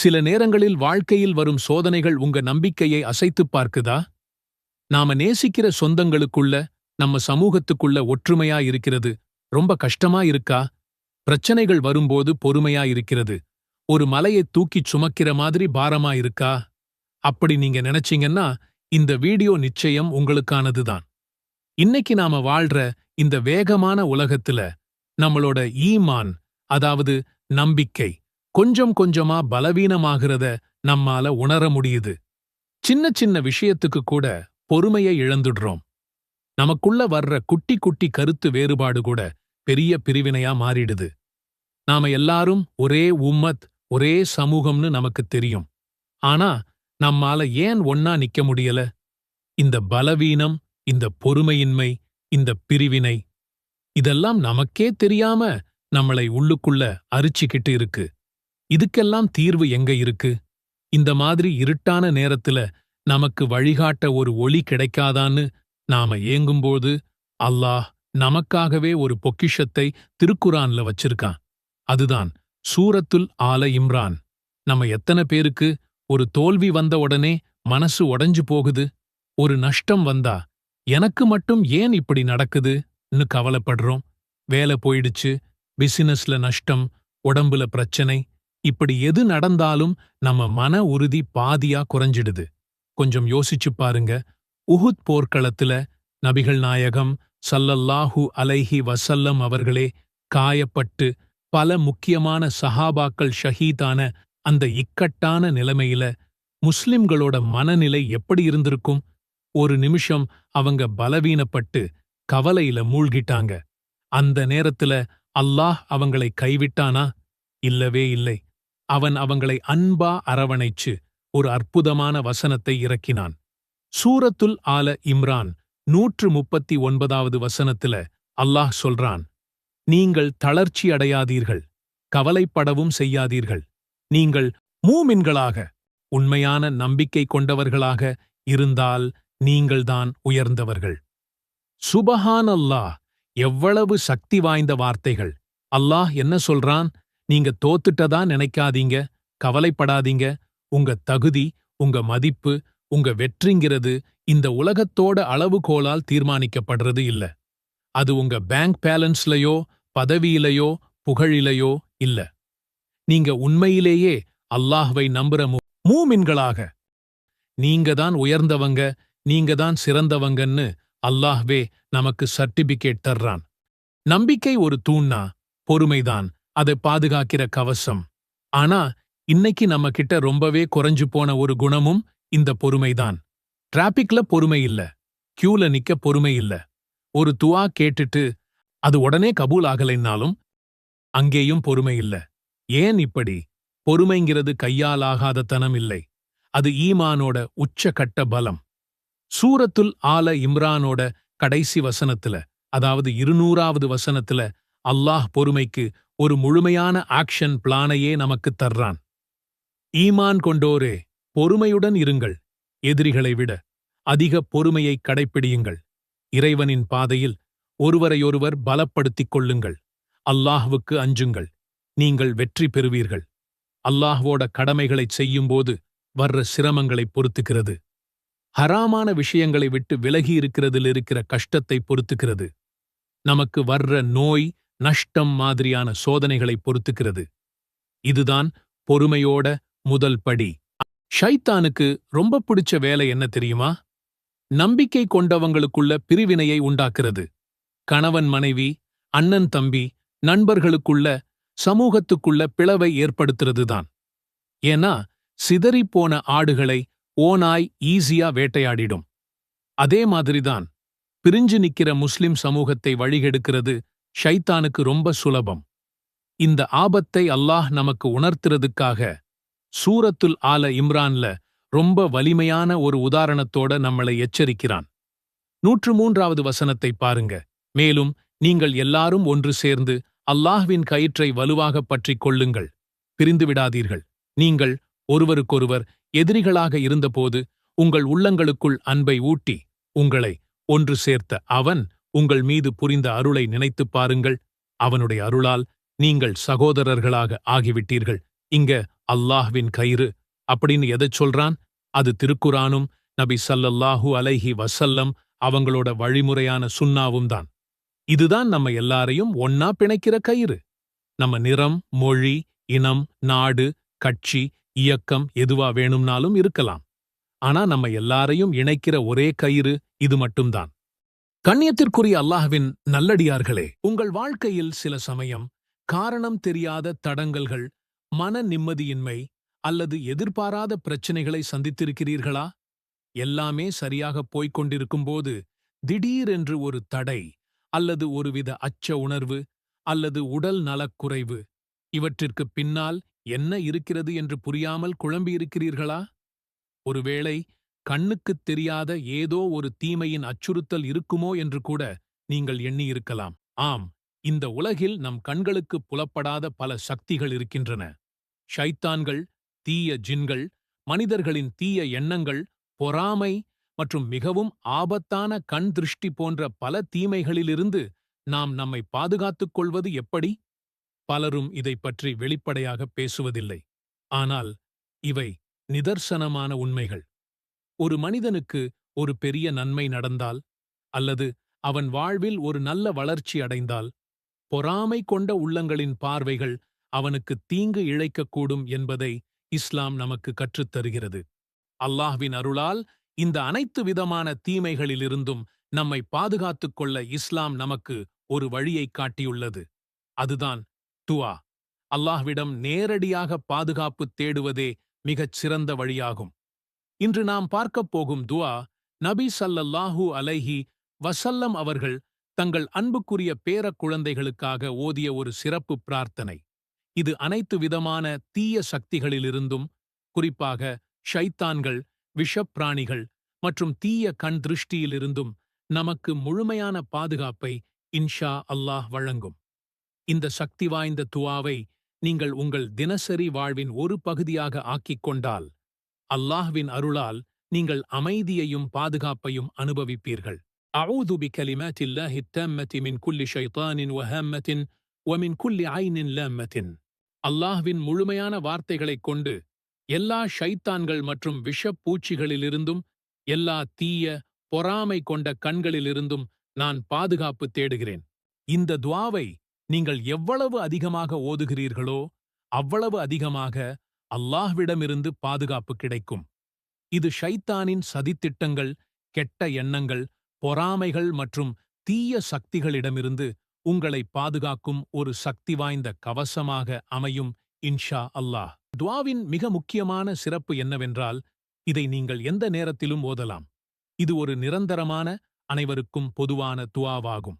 சில நேரங்களில் வாழ்க்கையில் வரும் சோதனைகள் உங்க நம்பிக்கையை அசைத்துப் பார்க்குதா? நாம நேசிக்கிற சொந்தங்களுக்குள்ள நம்ம சமூகத்துக்குள்ள ஒற்றுமையா இருக்கிறது ரொம்ப கஷ்டமா இருக்கா? பிரச்சனைகள் வரும்போது பொறுமையா இருக்கிறது. ஒரு மலையை தூக்கிச் சுமக்கிற மாதிரி பாரமா இருக்கா? அப்படி நீங்க நினைச்சீங்கன்னா இந்த வீடியோ நிச்சயம் உங்களுக்கானதுதான் இன்னைக்கு நாம வாழ்ற இந்த வேகமான உலகத்துல நம்மளோட ஈமான் அதாவது நம்பிக்கை கொஞ்சம் கொஞ்சமா பலவீனமாகிறத நம்மால உணர முடியுது. சின்ன சின்ன விஷயத்துக்கு கூட பொறுமையை இழந்துடுறோம். நமக்குள்ள வர்ற குட்டி குட்டி கருத்து வேறுபாடு கூட பெரிய பிரிவினையா மாறிடுது. நாம எல்லாரும் ஒரே உம்மத் ஒரே சமூகம்னு நமக்கு தெரியும். ஆனா நம்மால ஏன் ஒன்னா நிக்க முடியல? இந்த பலவீனம் இந்த பொறுமையின்மை இந்த பிரிவினை இதெல்லாம் நமக்கே தெரியாம நம்மளை உள்ளுக்குள்ள அரிச்சுக்கிட்டு இருக்கு. இதுக்கெல்லாம் தீர்வு எங்க இருக்கு? இந்த மாதிரி இருட்டான நேரத்துல நமக்கு வழிகாட்ட ஒரு ஒளி கிடைக்காதான்னு நாம ஏங்கும்போது அல்லாஹ் நமக்காகவே ஒரு பொக்கிஷத்தை திருக்குரான்ல வச்சிருக்கான். அதுதான் சூரத்துல் ஆல இம்ரான். நம்ம எத்தனை பேருக்கு ஒரு தோல்வி வந்த உடனே மனசு உடைஞ்சு போகுது? ஒரு நஷ்டம் வந்தா எனக்கு மட்டும் ஏன் இப்படி நடக்குதுன்னு கவலைப்படுறோம். வேலை போயிடுச்சு பிசினஸ்ல நஷ்டம் உடம்புல பிரச்சனை இப்படி எது நடந்தாலும் நம்ம மன உறுதி பாதியா குறைஞ்சிடுது. கொஞ்சம் யோசிச்சு பாருங்க. உஹுத் போர்க்களத்துல நபிகள் நாயகம் சல்லல்லாஹு அலைஹி வசல்லம் அவர்களே காயப்பட்டு பல முக்கியமான சஹாபாக்கள் ஷஹீதான அந்த இக்கட்டான நிலைமையில முஸ்லிம்களோட மனநிலை எப்படி இருந்திருக்கும்? ஒரு நிமிஷம் அவங்க பலவீனப்பட்டு கவலையில மூழ்கிட்டாங்க. அந்த நேரத்துல அல்லாஹ் அவங்களை கைவிட்டானா? இல்லவே இல்லை. அவன் அவங்களை அன்பா அரவணைச்சு ஒரு அற்புதமான வசனத்தை இறக்கினான். சூரத்துல் ஆல இம்ரான் நூற்று முப்பத்தி ஒன்பதாவது வசனத்துல அல்லாஹ் சொல்றான் நீங்கள் தளர்ச்சி அடையாதீர்கள் கவலைப்படவும் செய்யாதீர்கள். நீங்கள் மூமின்களாக உண்மையான நம்பிக்கை கொண்டவர்களாக இருந்தால் நீங்கள்தான் உயர்ந்தவர்கள். சுபஹான் அல்லாஹ் எவ்வளவு சக்தி வாய்ந்த வார்த்தைகள். அல்லாஹ் என்ன சொல்றான்? நீங்க தோத்துட்டதா நினைக்காதீங்க கவலைப்படாதீங்க. உங்க தகுதி உங்க மதிப்பு உங்க வெற்றிங்கிறது இந்த உலகத்தோட அளவுகோலால் தீர்மானிக்கப்படுறது இல்ல. அது உங்க பேங்க் பேலன்ஸ்லயோ பதவியிலையோ புகழிலையோ இல்ல. நீங்க உண்மையிலேயே அல்லாஹ்வை நம்புற மூமின்களாக. நீங்க தான் உயர்ந்தவங்க நீங்க தான் சிறந்தவங்கன்னு அல்லாஹ்வே நமக்கு சர்டிபிகேட் தர்றான். நம்பிக்கை ஒரு தூண்ணா பொறுமைதான். அதை பாதுகாக்கிற கவசம். ஆனா இன்னைக்கு நம்ம கிட்ட ரொம்பவே குறைஞ்சு போன ஒரு குணமும் இந்த பொறுமைதான். டிராபிக்ல பொறுமை இல்ல. கியூல நிக்க பொறுமை இல்ல. ஒரு துவா கேட்டுட்டு அது உடனே கபூல் ஆகலைன்னாலும் அங்கேயும் பொறுமை இல்ல. ஏன் இப்படி? பொறுமைங்கிறது கையாலாகாத தனம் இல்லை. அது ஈமானோட உச்சகட்ட பலம். சூரத்துல் ஆல இம்ரானோட கடைசி வசனத்துல அதாவது இருநூறாவது வசனத்துல அல்லாஹ் பொறுமைக்கு ஒரு முழுமையான ஆக்ஷன் பிளானையே நமக்குத் தர்றான். ஈமான் கொண்டோரே பொறுமையுடன் இருங்கள். எதிரிகளை விட அதிக பொறுமையை கடைப்பிடியுங்கள். இறைவனின் பாதையில் ஒருவரையொருவர் பலப்படுத்திக் கொள்ளுங்கள். அல்லாஹ்வுக்கு அஞ்சுங்கள். நீங்கள் வெற்றி பெறுவீர்கள். அல்லாஹ்வோட கடமைகளைச் செய்யும்போது வர்ற சிரமங்களை பொறுத்துக்கிறது ஹராமான விஷயங்களை விட்டு விலகி இருக்கிறதில் இருக்கிற கஷ்டத்தை பொறுத்துக்கிறது நமக்கு வர்ற நோய் நஷ்டம் மாதிரியான சோதனைகளை பொறுத்துக்கிறது. இதுதான் பொறுமையோட முதல் படி. ஷைத்தானுக்கு ரொம்ப பிடிச்ச வேலை என்ன தெரியுமா? நம்பிக்கை கொண்டவங்களுக்குள்ள பிரிவினையை உண்டாக்குறது. கணவன் மனைவி அண்ணன் தம்பி நண்பர்களுக்குள்ள சமூகத்துக்குள்ள பிளவை ஏற்படுத்துறதுதான். ஏன்னா சிதறிப்போன ஆடுகளை ஓநாய் ஈஸியா வேட்டையாடிடும். அதே மாதிரிதான் பிரிஞ்சு நிக்கிற முஸ்லிம் சமூகத்தை வழிகெடுக்கிறது ஷைத்தானுக்கு ரொம்ப சுலபம். இந்த ஆபத்தை அல்லாஹ் நமக்கு உணர்த்துறதுக்காக சூரத்துல் ஆல இம்ரான்ல ரொம்ப வலிமையான ஒரு உதாரணத்தோட நம்மளை எச்சரிக்கிறான். நூற்று மூன்றாவது வசனத்தை பாருங்க. மேலும் நீங்கள் எல்லாரும் ஒன்று சேர்ந்து அல்லாஹ்வின் கயிற்றை வலுவாகப் பற்றிக் கொள்ளுங்கள். பிரிந்து விடாதீர்கள். நீங்கள் ஒருவருக்கொருவர் எதிரிகளாக இருந்தபோது உங்கள் உள்ளங்களுக்குள் அன்பை ஊட்டி உங்களை ஒன்று சேர்த்த அவன் உங்கள் மீது புரிந்த அருளை நினைத்துப் பாருங்கள். அவனுடைய அருளால் நீங்கள் சகோதரர்களாக ஆகிவிட்டீர்கள். இங்க அல்லாஹ்வின் கயிறு. அப்படின்னு எதைச் சொல்றான்? அது திருக்குரானும் நபி சல்லல்லாஹு அலைஹி வசல்லம் அவங்களோட வழிமுறையான சுன்னாவும் தான். இதுதான் நம்ம எல்லாரையும் ஒன்னா பிணைக்கிற கயிறு. நம்ம நிறம் மொழி இனம் நாடு கட்சி இயக்கம் எதுவா வேணும்னாலும் இருக்கலாம். ஆனா நம்ம எல்லாரையும் இணைக்கிற ஒரே கயிறு இது மட்டும்தான். கண்ணியத்திற்குரிய அல்லாஹ்வின் நல்லடியார்களே உங்கள் வாழ்க்கையில் சில சமயம் காரணம் தெரியாத தடங்கல்கள் மன நிம்மதியின்மை அல்லது எதிர்பாராத பிரச்சனைகளை சந்தித்திருக்கிறீர்களா? எல்லாமே சரியாகப் போய்க் கொண்டிருக்கும்போது திடீரென்று ஒரு தடை அல்லது ஒருவித அச்ச உணர்வு அல்லது உடல் நலக்குறைவு இவற்றிற்கு பின்னால் என்ன இருக்கிறது என்று புரியாமல் குழம்பியிருக்கிறீர்களா? ஒருவேளை கண்ணுக்குத் தெரியாத ஏதோ ஒரு தீமையின் அச்சுறுத்தல் இருக்குமோ என்று கூட நீங்கள் எண்ணியிருக்கலாம். ஆம் இந்த உலகில் நம் கண்களுக்கு புலப்படாத பல சக்திகள் இருக்கின்றன. ஷைத்தான்கள் தீய ஜின்கள் மனிதர்களின் தீய எண்ணங்கள் பொறாமை மற்றும் மிகவும் ஆபத்தான கண் திருஷ்டி போன்ற பல தீமைகளிலிருந்து நாம் நம்மை பாதுகாத்துக் கொள்வது எப்படி? பலரும் இதைப் பற்றி வெளிப்படையாக பேசுவதில்லை. ஆனால் இவை நிதர்சனமான உண்மைகள். ஒரு மனிதனுக்கு ஒரு பெரிய நன்மை நடந்தால் அல்லது அவன் வாழ்வில் ஒரு நல்ல வளர்ச்சி அடைந்தால் பொறாமை கொண்ட உள்ளங்களின் பார்வைகள் அவனுக்கு தீங்கு இழைக்கக்கூடும் என்பதை இஸ்லாம் நமக்கு கற்றுத்தருகிறது. அல்லாஹ்வின் அருளால் இந்த அனைத்து விதமான தீமைகளிலிருந்தும் நம்மை பாதுகாத்துக் கொள்ள இஸ்லாம் நமக்கு ஒரு வழியைக் காட்டியுள்ளது. அதுதான் துவா. அல்லாஹ்விடம் நேரடியாக பாதுகாப்பு தேடுவதே மிகச் சிறந்த வழியாகும். இன்று நாம் பார்க்கப் போகும் துவா நபி ஸல்லல்லாஹு அலைஹி வசல்லம் அவர்கள் தங்கள் அன்புக்குரிய பேரக் குழந்தைகளுக்காக ஓதிய ஒரு சிறப்பு பிரார்த்தனை. இது அனைத்து விதமான தீய சக்திகளிலிருந்தும் குறிப்பாக ஷைத்தான்கள் விஷப்பிராணிகள் மற்றும் தீய கண் திருஷ்டியிலிருந்தும் நமக்கு முழுமையான பாதுகாப்பை இன்ஷா அல்லாஹ் வழங்கும். இந்த சக்தி வாய்ந்த துவாவை நீங்கள் உங்கள் தினசரி வாழ்வின் ஒரு பகுதியாக ஆக்கிக் கொண்டால் அல்லாஹ்வின் அருளால் நீங்கள் அமைதியையும் பாதுகாப்பையும் அனுபவிப்பீர்கள் அஊது பிகலிமாத்தி அல்லாஹி التامة من كل شيطان وهامة ومن كل عين لامة அல்லாஹ்வின் முழுமையான வார்த்தைகளைக் கொண்டு எல்லா ஷைத்தான்கள் மற்றும் விஷப்பூச்சிகளிலிருந்தும் எல்லா தீய பொறாமை கொண்ட கண்களிலிருந்தும் நான் பாதுகாப்பு தேடுகிறேன் இந்த துவாவை நீங்கள் எவ்வளவு அதிகமாக ஓதுகிறீர்களோ அவ்வளவு அதிகமாக அல்லாஹ்விடமிருந்து பாதுகாப்பு கிடைக்கும். இது ஷைத்தானின் சதித்திட்டங்கள் கெட்ட எண்ணங்கள் பொறாமைகள் மற்றும் தீய சக்திகளிடமிருந்து உங்களை பாதுகாக்கும் ஒரு சக்தி வாய்ந்த கவசமாக அமையும் இன்ஷா அல்லாஹ். துவாவின் மிக முக்கியமான சிறப்பு என்னவென்றால் இதை நீங்கள் எந்த நேரத்திலும் ஓதலாம். இது ஒரு நிரந்தரமான அனைவருக்கும் பொதுவான துவாவாகும்.